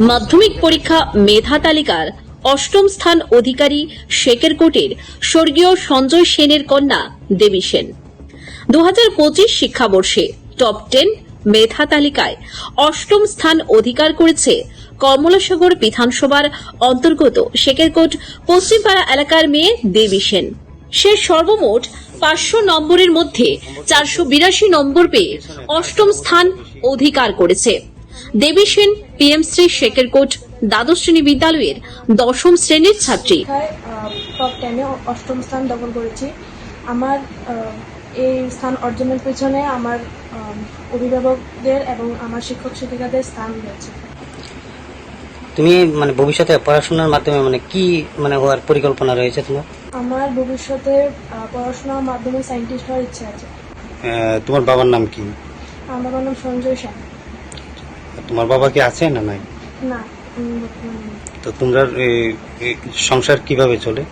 মাধ্যমিক পরীক্ষা মেধা তালিকার অষ্টম স্থান অধিকারী শেকেরকোটের স্বর্গীয় সঞ্জয় সেনের কন্যা দেবী সেন। দু হাজার পঁচিশ শিক্ষাবর্ষে টপ টেন মেধা তালিকায় অষ্টম স্থান অধিকার করেছে কমলাসাগর বিধানসভার অন্তর্গত শেকেরকোট পশ্চিমপাড়া এলাকার মেয়ে দেবী সেন। সে সর্বমোট পাঁচশো নম্বরের মধ্যে চারশো বিরাশি নম্বর পেয়ে অষ্টম স্থান অধিকার করেছে। দেবী সেন পিএমশ্রী শেকেরকোট দ্বাদশ শ্রেণি বিদ্যালয়ের দশম শ্রেণির ছাত্রী। টপ টেনে অষ্টম স্থান দখল করেছি। আমার এই স্থান অর্জনের পেছনে আমার অভিভাবকদের এবং আমার শিক্ষক শিক্ষিকাদের স্থান রয়েছে। তুমি মানে ভবিষ্যতে পড়াশোনার মাধ্যমে মানে কি মানে হওয়ার পরিকল্পনা রয়েছে তোমার? আমার ভবিষ্যতে আহ, পড়াশোনার মাধ্যমে সায়েন্টিস্ট হওয়ার ইচ্ছা আছে। আহ, তোমার বাবার নাম কি? আমার বাবার নাম সঞ্জয় সেন। তোমার বাবা কি আছে না নাই? না। তো তোমরা সংসার কীভাবে চলে?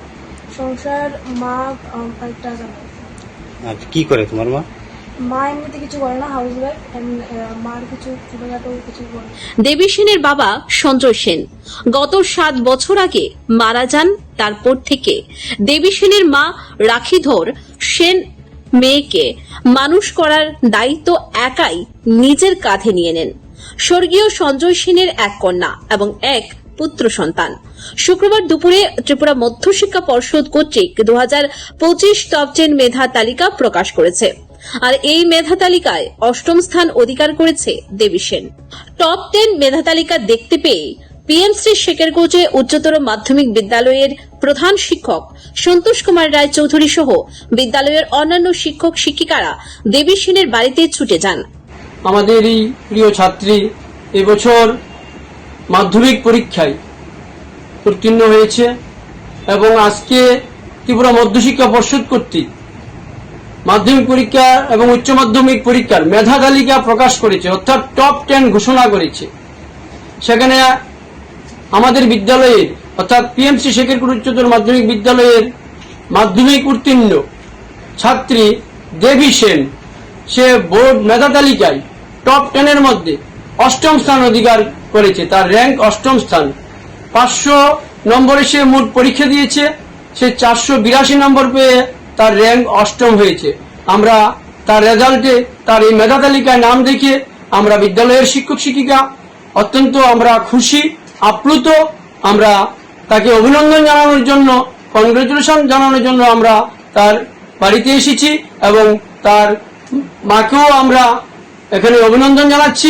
সংসার মা। আর কি করে তোমার মা? দেবী সেনের বাবা সঞ্জয় সেন। গত সাত বছর আগে মারা যান তারপর থেকে। দেবী সেনের মা রাখিধর সেন মেয়েকে মানুষ করার দায়িত্ব একাই নিজের কাঁধে নিয়ে নেন। স্বর্গীয় সঞ্জয় সেনের এক কন্যা এবং এক পুত্র সন্তান। শুক্রবার দুপুরে ত্রিপুরা মধ্যশিক্ষা পর্ষদ কর্তৃক দু হাজার পঁচিশ টপ টেন মেধা তালিকা প্রকাশ করেছে। আর এই মেধা তালিকায় অষ্টম স্থান অধিকার করেছে দেবী সেন। টপ টেন মেধা তালিকা দেখতে পেয়ে পিএমশ্রী শেখের কোচে উচ্চতর মাধ্যমিক বিদ্যালয়ের প্রধান শিক্ষক সন্তোষ কুমার রায় চৌধুরী সহ বিদ্যালয়ের অন্যান্য শিক্ষক শিক্ষিকারা দেবী সেনের বাড়িতে ছুটে যান। আমাদের এই প্রিয় ছাত্রী, এবছর মাধ্যমিক পরীক্ষায় উত্তীর্ণ হয়েছে এবং আজকে ত্রিপুরা মধ্যশিক্ষা পর্ষদ কর্তৃক মাধ্যমিক পরীক্ষা এবং উচ্চ মাধ্যমিক পরীক্ষার মেধা তালিকা প্রকাশ করেছে, অর্থাৎ টপ টেন ঘোষণা করেছে। সেখানে আমাদের বিদ্যালয়ের, অর্থাৎ পিএমসি শেখেরপুর উচ্চতর মাধ্যমিক বিদ্যালয়ের মাধ্যমিক উত্তীর্ণ ছাত্রী দেবী সেন, সে বোর্ড মেধা তালিকায় টপ টেনের মধ্যে অষ্টম স্থান অধিকার করেছে, তার র্যাঙ্ক অষ্টম স্থান। পাঁচশো নম্বরে সে মোট পরীক্ষা দিয়েছে, সে চারশো বিরাশি নম্বর পেয়ে তার র্যাঙ্ক অষ্টম হয়েছে। আমরা তার রেজাল্টে তার এই মেধা তালিকায় নাম দেখে আমরা বিদ্যালয়ের শিক্ষক শিক্ষিকা, অত্যন্ত আমরা খুশি, আপ্লুত। আমরা তাকে অভিনন্দন জানানোর জন্য কংগ্রেচুলেশন জানানোর জন্য আমরা তার বাড়িতে এসেছি এবং তার মাকেও আমরা এখানে অভিনন্দন জানাচ্ছি